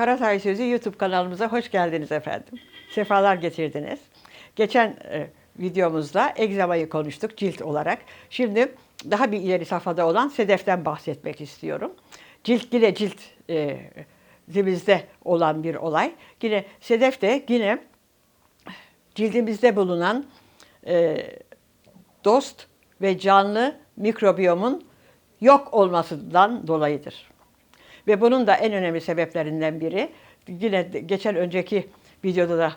Karatay Sözü YouTube kanalımıza hoş geldiniz efendim. Sefalar getirdiniz. Geçen e, videomuzda egzamayı konuştuk cilt olarak. Şimdi daha bir ileri safhada olan sedeften bahsetmek istiyorum. Cilt yine cilt e, cildimizde olan bir olay. Yine sedef de yine cildimizde bulunan e, dost ve canlı mikrobiyomun yok olmasından dolayıdır. Ve bunun da en önemli sebeplerinden biri yine geçen önceki videoda da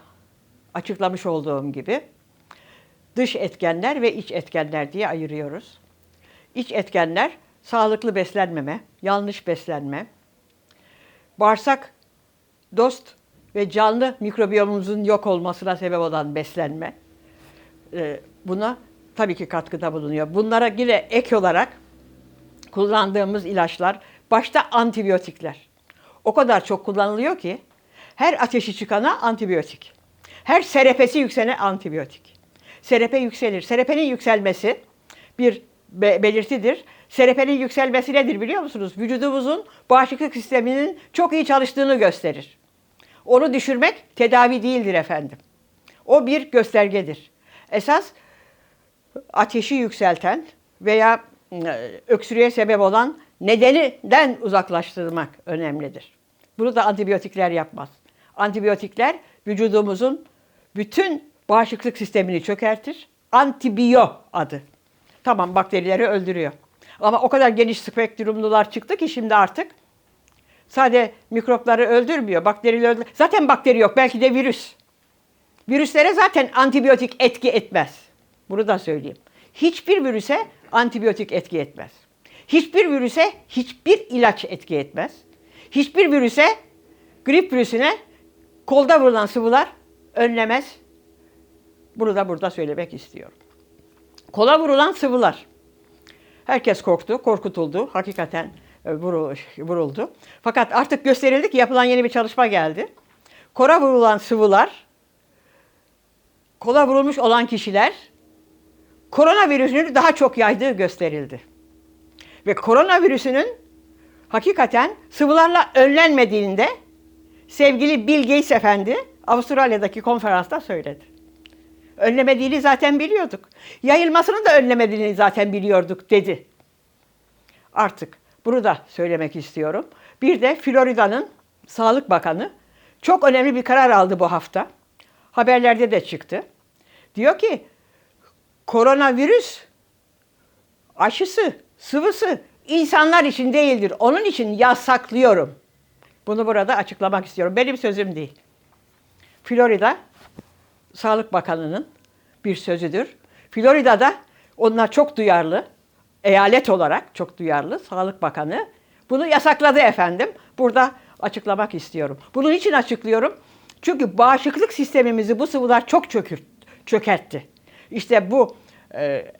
açıklamış olduğum gibi dış etkenler ve iç etkenler diye ayırıyoruz. İç etkenler sağlıklı beslenmeme, yanlış beslenme, bağırsak dost ve canlı mikrobiyomumuzun yok olmasına sebep olan beslenme. Ee, Buna tabii ki katkıda bulunuyor. Bunlara yine ek olarak kullandığımız ilaçlar başta antibiyotikler. O kadar çok kullanılıyor ki her ateşi çıkana antibiyotik. Her serepesi yükselene antibiyotik. Serepe yükselir. Serepenin yükselmesi bir be- belirtidir. Serepenin yükselmesi nedir biliyor musunuz? Vücudumuzun bağışıklık sisteminin çok iyi çalıştığını gösterir. Onu düşürmek tedavi değildir efendim. O bir göstergedir. Esas ateşi yükselten veya e, öksürüğe sebep olan nedeninden uzaklaştırmak önemlidir. Bunu da antibiyotikler yapmaz. Antibiyotikler vücudumuzun bütün bağışıklık sistemini çökertir. Antibiyo adı. Tamam bakterileri öldürüyor. Ama o kadar geniş spektrumlular çıktı ki şimdi artık sadece mikropları öldürmüyor, bakterileri öldürüyor. Zaten bakteri yok, belki de virüs. Virüslere zaten antibiyotik etki etmez. Bunu da söyleyeyim. Hiçbir virüse antibiyotik etki etmez. Hiçbir virüse hiçbir ilaç etki etmez. Hiçbir virüse grip virüsüne kolda vurulan sıvılar önlemez. Bunu da burada söylemek istiyorum. Kola vurulan sıvılar. Herkes korktu, korkutuldu. Hakikaten e, vuru- vuruldu. Fakat artık gösterildi ki yapılan yeni bir çalışma geldi. Kora vurulan sıvılar kola vurulmuş olan kişiler koronavirüsünü daha çok yaydığı gösterildi. Ve koronavirüsünün hakikaten sıvılarla önlenmediğinde sevgili Bill Gates Efendi Avustralya'daki konferansta söyledi. Önlemediğini zaten biliyorduk. Yayılmasını da önlemediğini zaten biliyorduk dedi. Artık bunu da söylemek istiyorum. Bir de Florida'nın Sağlık Bakanı çok önemli bir karar aldı bu hafta. Haberlerde de çıktı. Diyor ki koronavirüs aşısı, sıvısı insanlar için değildir. Onun için yasaklıyorum. Bunu burada açıklamak istiyorum. Benim sözüm değil. Florida Sağlık Bakanı'nın bir sözüdür. Florida'da onlar çok duyarlı, eyalet olarak çok duyarlı Sağlık Bakanı bunu yasakladı efendim. Burada açıklamak istiyorum. Bunun için açıklıyorum. Çünkü bağışıklık sistemimizi bu sıvılar çok çökürt, çökertti. İşte bu e,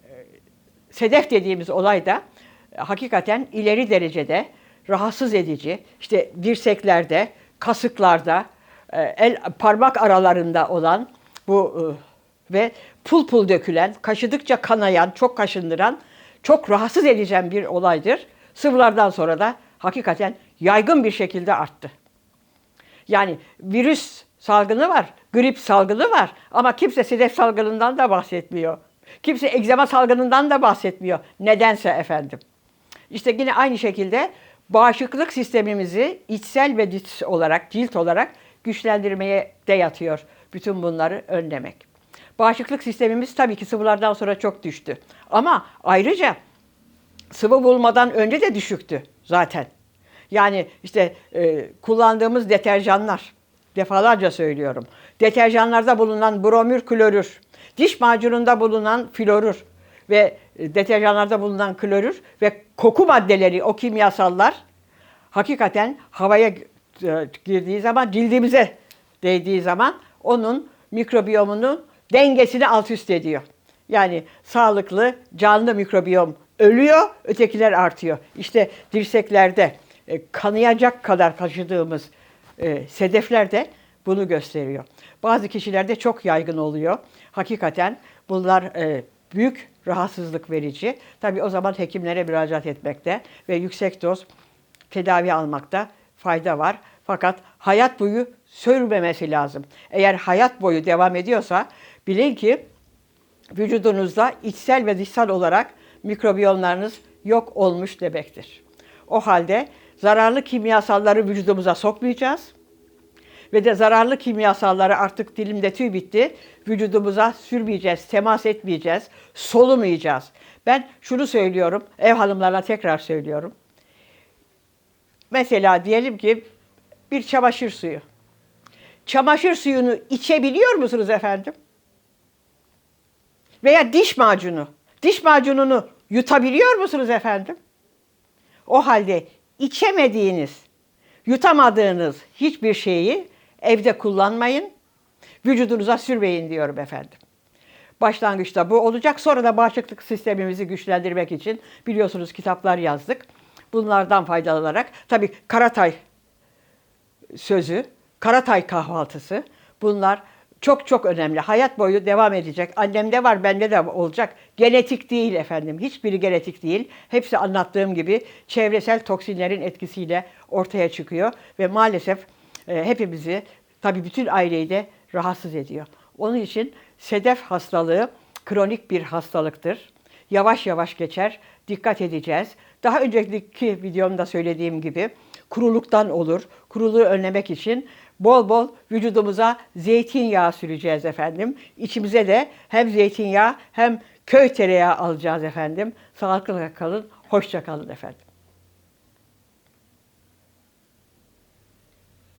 sedef dediğimiz olay da e, hakikaten ileri derecede rahatsız edici. İşte dirseklerde, kasıklarda, e, el parmak aralarında olan bu e, ve pul pul dökülen, kaşıdıkça kanayan, çok kaşındıran, çok rahatsız edeceğim bir olaydır. Sıvılardan sonra da hakikaten yaygın bir şekilde arttı. Yani virüs salgını var, grip salgını var ama kimse sedef salgınından da bahsetmiyor. Kimse egzama salgınından da bahsetmiyor. Nedense efendim. İşte yine aynı şekilde bağışıklık sistemimizi içsel ve dış olarak, cilt olarak güçlendirmeye de yatıyor bütün bunları önlemek. Bağışıklık sistemimiz tabii ki sıvılardan sonra çok düştü. Ama ayrıca sıvı bulmadan önce de düşüktü zaten. Yani işte e, kullandığımız deterjanlar, defalarca söylüyorum. Deterjanlarda bulunan bromür klorür, diş macununda bulunan florür ve deterjanlarda bulunan klorür ve koku maddeleri, o kimyasallar hakikaten havaya e, girdiği zaman, cildimize değdiği zaman onun mikrobiyomunu, dengesini alt üst ediyor. Yani sağlıklı, canlı mikrobiyom ölüyor, ötekiler artıyor. İşte dirseklerde e, kanayacak kadar taşıdığımız e, sedefler de bunu gösteriyor. Bazı kişilerde çok yaygın oluyor. Hakikaten bunlar e, büyük rahatsızlık verici. Tabii o zaman hekimlere müracaat etmekte ve yüksek doz tedavi almakta fayda var. Fakat hayat boyu sürmemesi lazım. Eğer hayat boyu devam ediyorsa bilin ki vücudunuzda içsel ve dışsal olarak mikrobiyonlarınız yok olmuş demektir. O halde zararlı kimyasalları vücudumuza sokmayacağız ve de zararlı kimyasalları artık dilimde tüy bitti. Vücudumuza sürmeyeceğiz, temas etmeyeceğiz, solumayacağız. Ben şunu söylüyorum, ev hanımlarına tekrar söylüyorum. Mesela diyelim ki bir çamaşır suyu. Çamaşır suyunu içebiliyor musunuz efendim? Veya diş macunu. Diş macununu yutabiliyor musunuz efendim? O halde içemediğiniz, yutamadığınız hiçbir şeyi evde kullanmayın, vücudunuza sürmeyin diyorum efendim. Başlangıçta bu olacak. Sonra da bağışıklık sistemimizi güçlendirmek için biliyorsunuz kitaplar yazdık. Bunlardan faydalanarak tabii Karatay sözü, Karatay kahvaltısı bunlar çok çok önemli. Hayat boyu devam edecek. Annemde var, bende de olacak. Genetik değil efendim. Hiçbiri genetik değil. Hepsi anlattığım gibi çevresel toksinlerin etkisiyle ortaya çıkıyor ve maalesef e, hepimizi tabii bütün aileyi de rahatsız ediyor. Onun için sedef hastalığı kronik bir hastalıktır. Yavaş yavaş geçer. Dikkat edeceğiz. Daha önceki videomda söylediğim gibi kuruluktan olur. Kuruluğu önlemek için bol bol vücudumuza zeytinyağı süreceğiz efendim. İçimize de hem zeytinyağı hem köy tereyağı alacağız efendim. Sağlıklı kalın, hoşça kalın efendim.